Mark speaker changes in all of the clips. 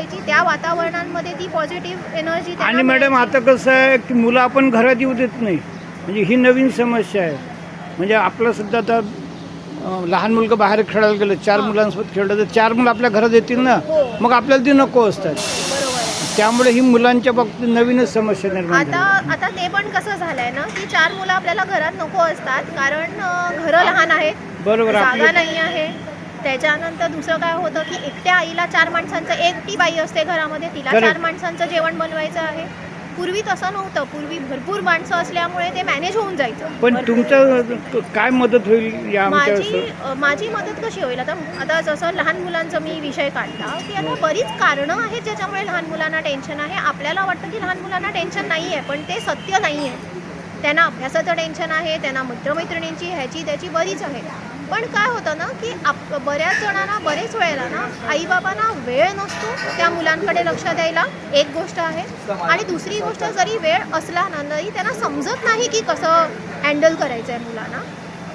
Speaker 1: पाहिजे त्या वातावरणांमध्ये ती पॉझिटिव्ह एनर्जी
Speaker 2: आणि मॅडम आता कसं आहे की मुलं आपण घरात येऊ देत नाही. म्हणजे ही नवीन समस्या आहे. म्हणजे आपलं सुद्धा आता अं, लहान मुलगा बाहेर खेळायला गेलं चार. मुलांसोबत खेळलं तर चार मुलं आपल्या घरात येतील ना?
Speaker 1: हो.
Speaker 2: मग आपल्याला ती नको असतात.
Speaker 1: बरोबर आहे.
Speaker 2: त्यामुळे ही मुलांच्या बाबतीत नवीनच समस्या निर्माण
Speaker 1: आता
Speaker 2: झाली.
Speaker 1: आता ते पण कसं झालंय ना की चार मुलं आपल्याला घरात नको असतात कारण अं, घरं लहान आहेत.
Speaker 2: बरोबर
Speaker 1: जागा
Speaker 2: आपली
Speaker 1: नाही आहे. त्याच्यानंतर दुसरं काय होतं की एकट्या आईला चार माणसांचं एकटी बाई असते घरामध्ये तिला. चार माणसांचं जेवण बनवायचं आहे. पूर्वी तसं नव्हतं. पूर्वी भरपूर माणसं असल्यामुळे ते मॅनेज होऊन जायचं.
Speaker 2: पण. तुमचं काय मदत होईल
Speaker 1: माझी माझी मदत कशी होईल? आता आता जसं लहान मुलांचं मी विषय काढला की आता बरीच कारणं आहेत ज्याच्यामुळे लहान मुलांना टेन्शन आहे. आपल्याला वाटतं की लहान मुलांना टेन्शन नाही आहे पण ते सत्य नाही आहे त्यांना अभ्यासाचं टेन्शन आहे त्यांना मित्रमैत्रिणींची ह्याची त्याची बरीच आहे. पण काय होतं ना की आप बऱ्याच जणांना बरेच वेळेला ना आईबाबांना वेळ नसतो त्या मुलांकडे लक्ष द्यायला. एक गोष्ट आहे. आणि दुसरी गोष्ट जरी वेळ असला ना तरी त्यांना समजत नाही की कसं हँडल करायचं आहे मुलांना.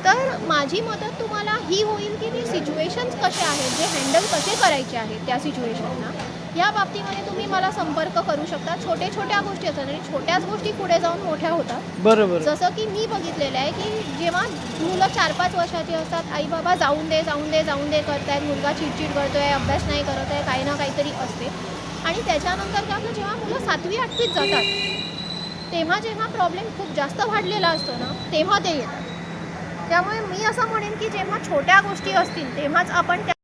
Speaker 1: तर माझी मदत तुम्हाला ही होईल की ते सिच्युएशन्स कसे आहेत जे हँडल कसे करायचे आहेत त्या सिच्युएशनना या बाबतीमध्ये तुम्ही मला संपर्क करू शकता. छोटे छोट्या गोष्टी असतात आणि छोट्याच गोष्टी पुढे जाऊन मोठ्या होतात.
Speaker 2: बरोबर.
Speaker 1: जसं की मी बघितलेलं आहे की जेव्हा मुलं चार पाच वर्षाची असतात आई बाबा जाऊन दे जाऊन दे जाऊन दे करतायत मुलगा चिडचिड करतोय अभ्यास नाही करत आहे काही ना काहीतरी असते. आणि त्याच्यानंतर होतं जेव्हा मुलं सातवी आठवीत जातात तेव्हा जेव्हा प्रॉब्लेम खूप जास्त वाढलेला असतो ना तेव्हा ते येतात. त्यामुळे मी असं म्हणेन की जेव्हा छोट्या गोष्टी असतील तेव्हाच आपण त्या